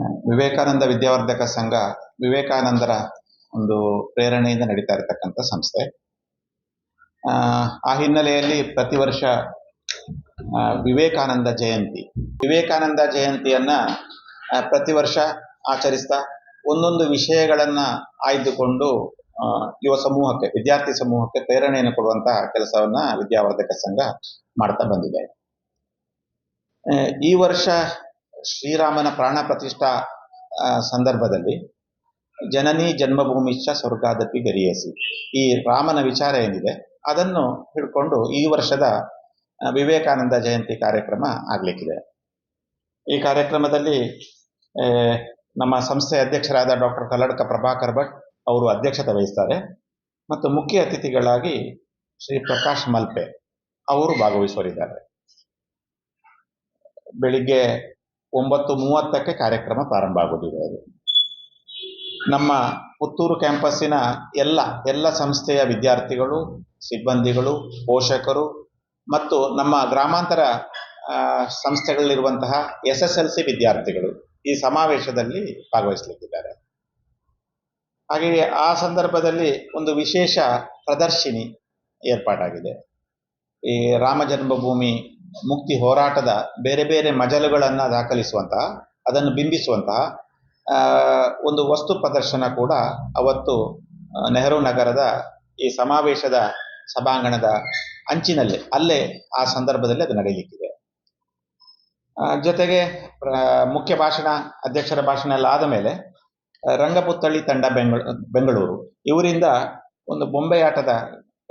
ವಿವೇಕಾನಂದ ವಿದ್ಯಾವರ್ಧಕ ಸಂಘ ವಿವೇಕಾನಂದರ ಒಂದು ಪ್ರೇರಣೆಯಿಂದ ನಡೀತಾ ಇರತಕ್ಕಂಥ ಸಂಸ್ಥೆ. ಆ, ಹಿನ್ನೆಲೆಯಲ್ಲಿ ಪ್ರತಿ ವರ್ಷ ವಿವೇಕಾನಂದ ಜಯಂತಿ. ವಿವೇಕಾನಂದ ಜಯಂತಿಯನ್ನ ಪ್ರತಿ ವರ್ಷ ಆಚರಿಸ್ತಾ ಒಂದೊಂದು ವಿಷಯಗಳನ್ನ ಆಯ್ದುಕೊಂಡು ಯುವ ಸಮೂಹಕ್ಕೆ ವಿದ್ಯಾರ್ಥಿ ಸಮೂಹಕ್ಕೆ ಪ್ರೇರಣೆಯನ್ನು ಕೊಡುವಂತಹ ಕೆಲಸವನ್ನ ವಿದ್ಯಾವರ್ಧಕ ಸಂಘ ಮಾಡ್ತಾ ಬಂದಿದೆ. ಈ ವರ್ಷ ಶ್ರೀರಾಮನ ಪ್ರಾಣ ಪ್ರತಿಷ್ಠಾ ಸಂದರ್ಭದಲ್ಲಿ ಜನನಿ ಜನ್ಮಭೂಮಿಶ್ಚ ಸ್ವರ್ಗಾದಪಿ ಗರಿಯಸಿ. ಈ ರಾಮನ ವಿಚಾರ ಏನಿದೆ, ಅದನ್ನು ಹಿಡ್ಕೊಂಡು ಈ ವರ್ಷದ ವಿವೇಕಾನಂದ ಜಯಂತಿ ಕಾರ್ಯಕ್ರಮ ಆಗ್ಲಿಕ್ಕಿದೆ. ಈ ಕಾರ್ಯಕ್ರಮದಲ್ಲಿ ನಮ್ಮ ಸಂಸ್ಥೆ ಅಧ್ಯಕ್ಷರಾದ ಡಾಕ್ಟರ್ ಕಲ್ಲಡ್ಕ ಪ್ರಭಾಕರ್ ಭಟ್ ಅವರು ಅಧ್ಯಕ್ಷತೆ ವಹಿಸ್ತಾರೆ. ಮತ್ತು ಮುಖ್ಯ ಅತಿಥಿಗಳಾಗಿ ಶ್ರೀ ಪ್ರಕಾಶ್ ಮಲ್ಪೆ ಅವರು ಭಾಗವಹಿಸುವರಿದ್ದಾರೆ ಬೆಳಿಗ್ಗೆ ಒಂಬತ್ತು ಮೂವತ್ತಕ್ಕೆ ಕಾರ್ಯಕ್ರಮ ಪ್ರಾರಂಭ ಆಗೋದಿದೆ ಅದು. ನಮ್ಮ ಪುತ್ತೂರು ಕ್ಯಾಂಪಸ್ಸಿನ ಎಲ್ಲ ಎಲ್ಲ ಸಂಸ್ಥೆಯ ವಿದ್ಯಾರ್ಥಿಗಳು, ಸಿಬ್ಬಂದಿಗಳು, ಪೋಷಕರು ಮತ್ತು ನಮ್ಮ ಗ್ರಾಮಾಂತರ ಸಂಸ್ಥೆಗಳಲ್ಲಿರುವಂತಹ ಎಸ್ ಎಸ್ ಎಲ್ ಸಿ ವಿದ್ಯಾರ್ಥಿಗಳು ಈ ಸಮಾವೇಶದಲ್ಲಿ ಭಾಗವಹಿಸಲಿದ್ದಾರೆ ಹಾಗೆಯೇ ಆ ಸಂದರ್ಭದಲ್ಲಿ ಒಂದು ವಿಶೇಷ ಪ್ರದರ್ಶಿನಿ ಏರ್ಪಾಟಾಗಿದೆ ಈ ರಾಮ ಜನ್ಮಭೂಮಿ ಮುಕ್ತಿ ಹೋರಾಟದ ಬೇರೆ ಬೇರೆ ಮಜಲುಗಳನ್ನು ದಾಖಲಿಸುವಂತಹ, ಅದನ್ನು ಬಿಂಬಿಸುವಂತಹ ಒಂದು ವಸ್ತು ಪ್ರದರ್ಶನ ಕೂಡ ಅವತ್ತು ನೆಹರು ನಗರದ ಈ ಸಮಾವೇಶದ ಸಭಾಂಗಣದ ಅಂಚಿನಲ್ಲಿ, ಅಲ್ಲೇ ಆ ಸಂದರ್ಭದಲ್ಲಿ ಅದು ನಡೆಯಲಿಕ್ಕಿದೆ. ಜೊತೆಗೆ ಮುಖ್ಯ ಭಾಷಣ, ಅಧ್ಯಕ್ಷರ ಭಾಷಣ ಎಲ್ಲ ಆದ ಮೇಲೆ ರಂಗಪುತ್ತಳಿ ತಂಡ ಬೆಂಗಳೂರು, ಇವರಿಂದ ಒಂದು ಬೊಂಬೆಯಾಟದ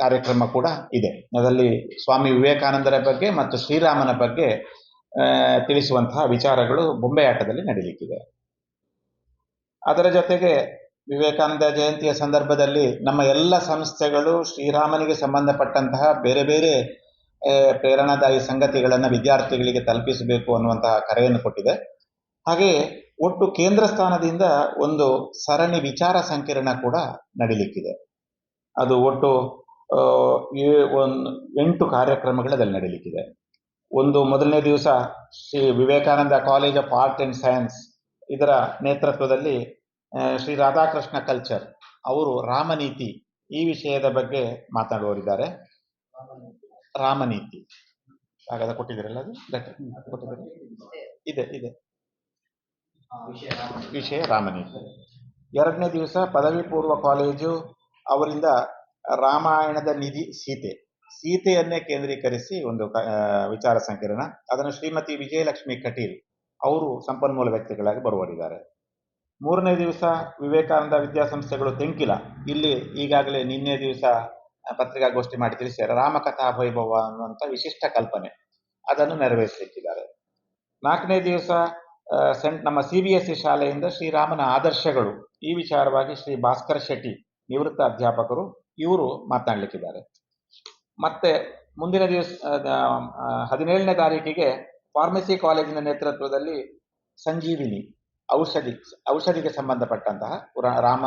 ಕಾರ್ಯಕ್ರಮ ಕೂಡ ಇದೆ. ಅದರಲ್ಲಿ ಸ್ವಾಮಿ ವಿವೇಕಾನಂದರ ಬಗ್ಗೆ ಮತ್ತು ಶ್ರೀರಾಮನ ಬಗ್ಗೆ ತಿಳಿಸುವಂತಹ ವಿಚಾರಗಳು ಬೊಂಬೆ ಆಟದಲ್ಲಿ ನಡೀಲಿಕ್ಕಿದೆ. ಅದರ ಜೊತೆಗೆ ವಿವೇಕಾನಂದ ಜಯಂತಿಯ ಸಂದರ್ಭದಲ್ಲಿ ನಮ್ಮ ಎಲ್ಲ ಸಂಸ್ಥೆಗಳು ಶ್ರೀರಾಮನಿಗೆ ಸಂಬಂಧಪಟ್ಟಂತಹ ಬೇರೆ ಬೇರೆ ಪ್ರೇರಣಾದಾಯಿ ಸಂಗತಿಗಳನ್ನು ವಿದ್ಯಾರ್ಥಿಗಳಿಗೆ ತಲುಪಿಸಬೇಕು ಅನ್ನುವಂತಹ ಕರೆಯನ್ನು ಕೊಟ್ಟಿದೆ. ಹಾಗೆಯೇ ಒಟ್ಟು ಕೇಂದ್ರ ಸ್ಥಾನದಿಂದ ಒಂದು ಸರಣಿ ವಿಚಾರ ಸಂಕಿರಣ ಕೂಡ ನಡೀಲಿಕ್ಕಿದೆ. ಅದು ಒಟ್ಟು ಒಂದು ಎಂಟು ಕಾರ್ಯಕ್ರಮಗಳಲ್ಲಿ ನಡೀಲಿಕ್ಕಿದೆ. ಒಂದು ಮೊದಲನೇ ದಿವಸ Shri Vivekananda college of art and science ಇದರ ನೇತೃತ್ವದಲ್ಲಿ ಶ್ರೀ ರಾಧಾಕೃಷ್ಣ ಕಲ್ಚರ್ ಅವರು ರಾಮನೀತಿ ಈ ವಿಷಯದ ಬಗ್ಗೆ ಮಾತನಾಡುವರಿದ್ದಾರೆ ರಾಮನೀತಿ. ಹಾಗಾದ್ರೆ ಕೊಟ್ಟಿದ್ದೀರಲ್ಲ ಅದು? ಕೊಟ್ಟಿದ್ದೀರಾ? ಇದೆ ಇದೆ. ವಿಷಯ ರಾಮನೀತಿ. ಎರಡನೇ ದಿವಸ ಪದವಿ ಪೂರ್ವ ಕಾಲೇಜು ಅವರಿಂದ ರಾಮಾಯಣದ ನಿಧಿ ಸೀತೆ. ಸೀತೆಯನ್ನೇ ಕೇಂದ್ರೀಕರಿಸಿ ಒಂದು ವಿಚಾರ ಸಂಕಿರಣ. ಅದನ್ನು ಶ್ರೀಮತಿ ವಿಜಯಲಕ್ಷ್ಮಿ ಕಟೀಲ್ ಅವರು ಸಂಪನ್ಮೂಲ ವ್ಯಕ್ತಿಗಳಾಗಿ ಬರುವರಿದ್ದಾರೆ ಮೂರನೇ ದಿವಸ ವಿವೇಕಾನಂದ ವಿದ್ಯಾಸಂಸ್ಥೆಗಳು ತೆಂಕಿಲ ಇಲ್ಲಿ ಈಗಾಗಲೇ ನಿನ್ನೆ ದಿವಸ ಪತ್ರಿಕಾಗೋಷ್ಠಿ ಮಾಡಿ ತಿಳಿಸಿದ್ದಾರೆ. ರಾಮಕಥಾ ವೈಭವ ಅನ್ನುವಂಥ ವಿಶಿಷ್ಟ ಕಲ್ಪನೆ. ಅದನ್ನು ನೆರವೇರಿಸಲಿಕ್ಕಿದ್ದಾರೆ. ನಾಲ್ಕನೇ ದಿವಸ ಸೆಂಟ್, ನಮ್ಮ ಸಿ ಬಿ ಎಸ್ ಸಿ ಶಾಲೆಯಿಂದ ಶ್ರೀರಾಮನ ಆದರ್ಶಗಳು. ಈ ವಿಚಾರವಾಗಿ ಶ್ರೀ ಭಾಸ್ಕರ್ ಶೆಟ್ಟಿ ನಿವೃತ್ತ ಅಧ್ಯಾಪಕರು ಇವರು ಮಾತನಾಡಲಿಕ್ಕಿದ್ದಾರೆ. ಮತ್ತೆ ಮುಂದಿನ ದಿವಸ ಹದಿನೇಳನೇ ತಾರೀಕಿಗೆ ಫಾರ್ಮಸಿ ಕಾಲೇಜಿನ ನೇತೃತ್ವದಲ್ಲಿ ಸಂಜೀವಿನಿ ಔಷಧಿ, ಔಷಧಿಗೆ ಸಂಬಂಧಪಟ್ಟಂತಹ ರಾಮ,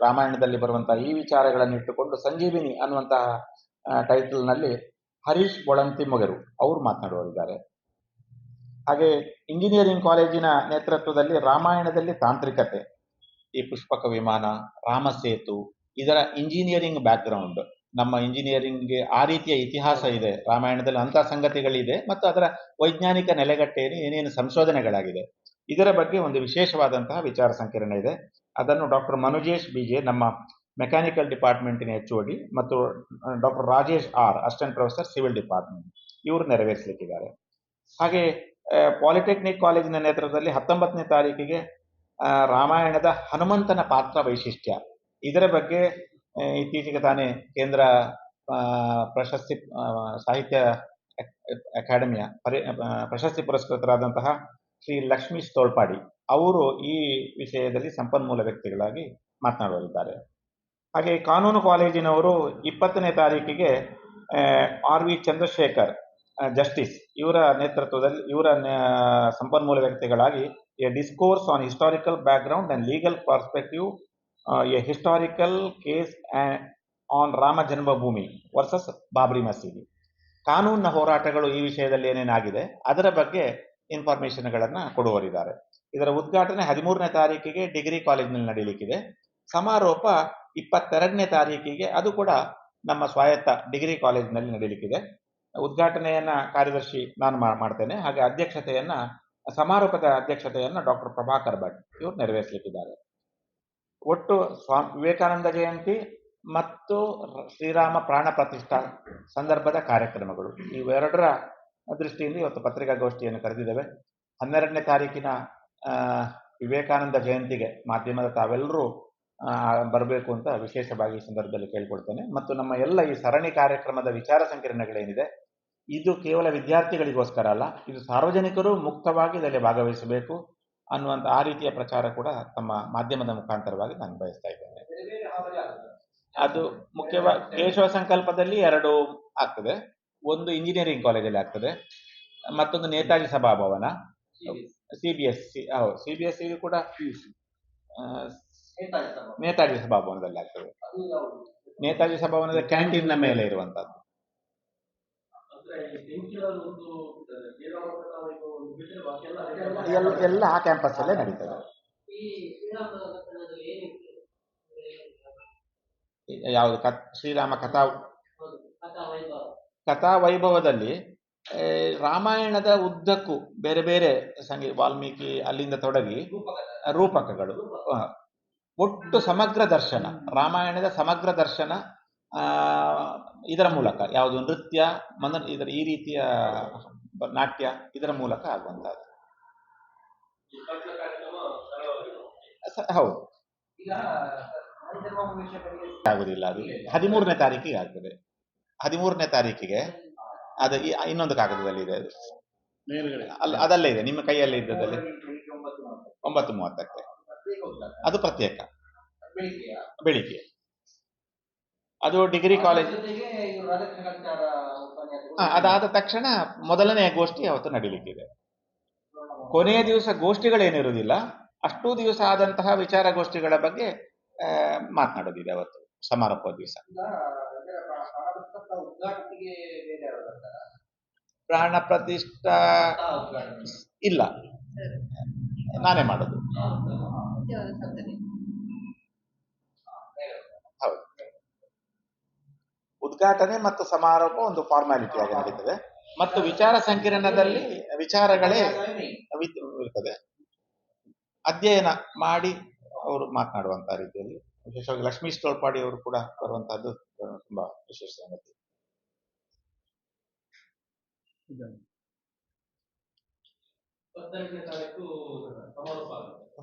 ರಾಮಾಯಣದಲ್ಲಿ ಬರುವಂತಹ ಈ ವಿಚಾರಗಳನ್ನು ಇಟ್ಟುಕೊಂಡು ಸಂಜೀವಿನಿ ಅನ್ನುವಂತಹ ಟೈಟಲ್ನಲ್ಲಿ ಹರೀಶ್ ಬೊಳಂತಿ ಮೊಗರು ಅವರು ಮಾತನಾಡುವರಿದ್ದಾರೆ. ಹಾಗೆ ಇಂಜಿನಿಯರಿಂಗ್ ಕಾಲೇಜಿನ ನೇತೃತ್ವದಲ್ಲಿ ರಾಮಾಯಣದಲ್ಲಿ ತಾಂತ್ರಿಕತೆ, ಈ ಪುಷ್ಪಕ ವಿಮಾನ ರಾಮಸೇತು ಇದರ ಇಂಜಿನಿಯರಿಂಗ್ ಬ್ಯಾಕ್ಗ್ರೌಂಡ್ ನಮ್ಮ ಇಂಜಿನಿಯರಿಂಗ್ಗೆ ಆ ರೀತಿಯ ಇತಿಹಾಸ ಇದೆ. ರಾಮಾಯಣದಲ್ಲಿ ಅಂಥ ಸಂಗತಿಗಳಿದೆ ಮತ್ತು ಅದರ ವೈಜ್ಞಾನಿಕ ನೆಲೆಗಟ್ಟೆಯಲ್ಲಿ ಏನೇನು ಸಂಶೋಧನೆಗಳಾಗಿದೆ. ಇದರ ಬಗ್ಗೆ ಒಂದು ವಿಶೇಷವಾದಂತಹ ವಿಚಾರ ಸಂಕಿರಣ ಇದೆ. ಅದನ್ನು ಡಾಕ್ಟರ್ ಮನುಜೇಶ್ ಬಿಜೆ, ನಮ್ಮ ಮೆಕ್ಯಾನಿಕಲ್ ಡಿಪಾರ್ಟ್ಮೆಂಟಿನ ಎಚ್ ಡಿ ಮತ್ತು doctor Rajesh R assistant professor civil department ಇವರು ನೆರವೇರಿಸಲಿಕ್ಕಿದ್ದಾರೆ. ಹಾಗೆ ಪಾಲಿಟೆಕ್ನಿಕ್ ಕಾಲೇಜಿನ ನೇತೃತ್ವದಲ್ಲಿ ಹತ್ತೊಂಬತ್ತನೇ ತಾರೀಕಿಗೆ ರಾಮಾಯಣದ ಹನುಮಂತನ ಪಾತ್ರ ವೈಶಿಷ್ಟ್ಯ. ಇದರ ಬಗ್ಗೆ ಇತ್ತೀಚೆಗೆ ತಾನೇ ಕೇಂದ್ರ ಪ್ರಶಸ್ತಿ ಸಾಹಿತ್ಯ ಅಕಾಡೆಮಿಯ ಪರಿ ಪ್ರಶಸ್ತಿ ಪುರಸ್ಕೃತರಾದಂತಹ ಶ್ರೀ ಲಕ್ಷ್ಮೀಶ್ ತೋಳ್ಪಾಡಿ ಅವರು ಈ ವಿಷಯದಲ್ಲಿ ಸಂಪನ್ಮೂಲ ವ್ಯಕ್ತಿಗಳಾಗಿ ಮಾತನಾಡಲಿದ್ದಾರೆ. ಹಾಗೆ ಕಾನೂನು ಕಾಲೇಜಿನವರು ಇಪ್ಪತ್ತನೇ ತಾರೀಕಿಗೆ ಆರ್ ವಿ ಚಂದ್ರಶೇಖರ್ ಜಸ್ಟಿಸ್ ಇವರ ನೇತೃತ್ವದಲ್ಲಿ, ಇವರ ಸಂಪನ್ಮೂಲ ವ್ಯಕ್ತಿಗಳಾಗಿ a discourse on historical background and legal perspective a historical case on Rama Janmabhoomi versus Babri Masjid ಕಾನೂನಿನ ಹೋರಾಟಗಳು ಈ ವಿಷಯದಲ್ಲಿ ಏನೇನಾಗಿದೆ ಅದರ ಬಗ್ಗೆ ಇನ್ಫಾರ್ಮೇಶನ್ಗಳನ್ನು ಕೊಡುವರಿದ್ದಾರೆ ಇದರ ಉದ್ಘಾಟನೆ ಹದಿಮೂರನೇ ತಾರೀಕಿಗೆ ಡಿಗ್ರಿ ಕಾಲೇಜಿನಲ್ಲಿ ನಡೆಯಲಿಕ್ಕಿದೆ ಸಮಾರೋಪ ಇಪ್ಪತ್ತೆರಡನೇ ತಾರೀಕಿಗೆ, ಅದು ಕೂಡ ನಮ್ಮ ಸ್ವಾಯತ್ತ ಡಿಗ್ರಿ ಕಾಲೇಜಿನಲ್ಲಿ ನಡೆಯಲಿಕ್ಕಿದೆ ಉದ್ಘಾಟನೆಯನ್ನ ಕಾರ್ಯದರ್ಶಿ ನಾನು ಮಾಡ್ತೇನೆ. ಹಾಗೆ ಅಧ್ಯಕ್ಷತೆಯನ್ನ, ಸಮಾರೋಪದ ಅಧ್ಯಕ್ಷತೆಯನ್ನ ಡಾಕ್ಟರ್ ಪ್ರಭಾಕರ್ ಭಟ್ ಇವರು ನೆರವೇರಿಸಲಿಕ್ಕಿದ್ದಾರೆ. ಒಟ್ಟು ಸ್ವಾಮಿ ವಿವೇಕಾನಂದ ಜಯಂತಿ ಮತ್ತು ಶ್ರೀರಾಮ ಪ್ರಾಣ ಪ್ರತಿಷ್ಠಾ ಸಂದರ್ಭದ ಕಾರ್ಯಕ್ರಮಗಳು. ಇವೆರಡರ ದೃಷ್ಟಿಯಿಂದ ಇವತ್ತು ಪತ್ರಿಕಾಗೋಷ್ಠಿಯನ್ನು ಕರೆದಿದ್ದೇವೆ. ಹನ್ನೆರಡನೇ ತಾರೀಕಿನ ವಿವೇಕಾನಂದ ಜಯಂತಿಗೆ ಮಾಧ್ಯಮದ ತಾವೆಲ್ಲರೂ ಬರಬೇಕು ಅಂತ ವಿಶೇಷವಾಗಿ ಈ ಸಂದರ್ಭದಲ್ಲಿ ಕೇಳ್ಕೊಳ್ತೇನೆ. ಮತ್ತು ನಮ್ಮ ಎಲ್ಲ ಈ ಸರಣಿ ಕಾರ್ಯಕ್ರಮದ ವಿಚಾರ ಸಂಕಿರಣಗಳೇನಿದೆ, ಇದು ಕೇವಲ ವಿದ್ಯಾರ್ಥಿಗಳಿಗೋಸ್ಕರ ಅಲ್ಲ, ಇದು ಸಾರ್ವಜನಿಕರು ಮುಕ್ತವಾಗಿ ಇದರಲ್ಲಿ ಭಾಗವಹಿಸಬೇಕು. ಅನ್ನುವಂಥ ಆ ರೀತಿಯ ಪ್ರಚಾರ ಕೂಡ ತಮ್ಮ ಮಾಧ್ಯಮದ ಮುಖಾಂತರವಾಗಿ ನಾನು ಬಯಸ್ತಾ ಇದ್ದೇನೆ. ಅದು ಮುಖ್ಯವಾಗಿ ಕೇಶವ ಸಂಕಲ್ಪದಲ್ಲಿ ಎರಡು ಆಗ್ತದೆ. ಒಂದು ಇಂಜಿನಿಯರಿಂಗ್ ಕಾಲೇಜಲ್ಲಿ ಆಗ್ತದೆ. ಮತ್ತೊಂದು ನೇತಾಜಿ ಸಭಾಭವನ. ಸಿ ಬಿ ಎಸ್ ಸಿ ಹೌದು ಸಿ ಬಿ ಎಸ್ ಸಿ ಕೂಡ ನೇತಾಜಿ ಸಭಾಭವನದಲ್ಲಿ ಆಗ್ತದೆ. ನೇತಾಜಿ ಸಭಾಭವನದ ಕ್ಯಾಂಟೀನ್ನ ಮೇಲೆ ಇರುವಂತದ್ದು ಎಲ್ಲ ಎಲ್ಲ ಆ ಕ್ಯಾಂಪಸ್ ಅಲ್ಲೇ ನಡೀತದೆ. ಯಾವುದು? ಕ ಶ್ರೀರಾಮ ಕಥಾ ಕಥಾ ವೈಭವ ಕಥಾ ವೈಭವದಲ್ಲಿ ರಾಮಾಯಣದ ಉದ್ದಕ್ಕೂ ಬೇರೆ ಬೇರೆ ಸಂಗೀ, ವಾಲ್ಮೀಕಿ ಅಲ್ಲಿಂದ ತೊಡಗಿ ರೂಪಕಗಳು. ಒಟ್ಟು ಸಮಗ್ರ ದರ್ಶನ, ರಾಮಾಯಣದ ಸಮಗ್ರ ದರ್ಶನ ಇದರ ಮೂಲಕ, ಯಾವುದು? ನೃತ್ಯ ಮನ ಇದರ ಈ ರೀತಿಯ ನಾಟ್ಯ ಇದರ ಮೂಲಕ ಆಗುವಂತಹದ್ದು ಹೌದು. ಆಗುದಿಲ್ಲ ಅದು. ಹದಿಮೂರನೇ ತಾರೀಕಿಗೆ ಆಗ್ತದೆ. ಹದಿಮೂರನೇ ತಾರೀಕಿಗೆ ಅದು ಇನ್ನೊಂದು ಕಾಗದದಲ್ಲಿ ಇದೆ. ಅದು ಅಲ್ಲ ಅದಲ್ಲೇ ಇದೆ. ನಿಮ್ಮ ಕೈಯಲ್ಲಿ ಇದ್ದದಲ್ಲಿ ಒಂಬತ್ತು ಮೂವತ್ತಕ್ಕೆ. ಅದು ಪ್ರತ್ಯೇಕ. ಬೆಳಿಗ್ಗೆ. ಅದು ಡಿಗ್ರಿ ಕಾಲೇಜ್ ಅದಾದ ತಕ್ಷಣ ಮೊದಲನೆಯ ಗೋಷ್ಠಿ ಅವತ್ತು ನಡೀಲಿಕ್ಕಿದೆ. ಕೊನೆಯ ದಿವಸ ಗೋಷ್ಠಿಗಳೇನಿರುವುದಿಲ್ಲ ಅಷ್ಟೂ ದಿವಸ ಆದಂತಹ ವಿಚಾರಗೋಷ್ಠಿಗಳ ಬಗ್ಗೆ ಆ, ಮಾತನಾಡೋದಿದೆ ಅವತ್ತು ಸಮಾರೋಪ ದಿವಸ? ಪ್ರಾಣ ಪ್ರತಿಷ್ಠಾ ಇಲ್ಲ. ನಾನೇ ಮಾಡೋದು. ಉದ್ಘಾಟನೆ ಮತ್ತು ಸಮಾರೋಪ ಒಂದು ಫಾರ್ಮಾಲಿಟಿ ಆಗಿ ನಡೀತದೆ. ಮತ್ತು ವಿಚಾರ ಸಂಕಿರಣದಲ್ಲಿ ವಿಚಾರಗಳೇ ಇರ್ತದೆ. ಅಧ್ಯಯನ ಮಾಡಿ ಅವರು ಮಾತನಾಡುವಂತ ರೀತಿಯಲ್ಲಿ. ವಿಶೇಷವಾಗಿ ಲಕ್ಷ್ಮೀ ಸ್ಟೋಲ್ಪಾಡಿ ಅವರು ಕೂಡ ಬರುವಂತಹದ್ದು ತುಂಬಾ ವಿಶೇಷ ಸಂಗತಿ.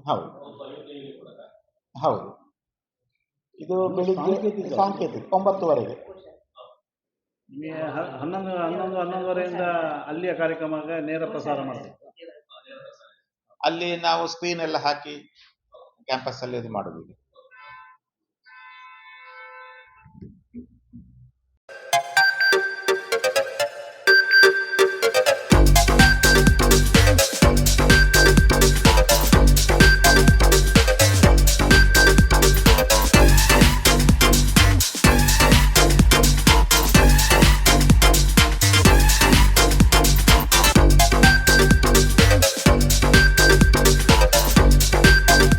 ಹೌದು. ಹೌದು ಇದು ಬೆಳಿಗ್ಗೆ ಸಾಂಕೇತಿಕ ಒಂಬತ್ತುವರೆಗೆ. ಹನ್ನೊಂದು ಹನ್ನೊಂದು ಹನ್ನೊಂದುವರೆಯಿಂದ ಅಲ್ಲಿಯ ಕಾರ್ಯಕ್ರಮಕ್ಕೆ ನೇರ ಪ್ರಸಾರ ಮಾಡ್ತೀವಿ. ಅಲ್ಲಿ ನಾವು ಸ್ಕ್ರೀನ್ ಎಲ್ಲ ಹಾಕಿ ಕ್ಯಾಂಪಸ್ ಅಲ್ಲಿ ಇದು ಮಾಡೋದಿದೆ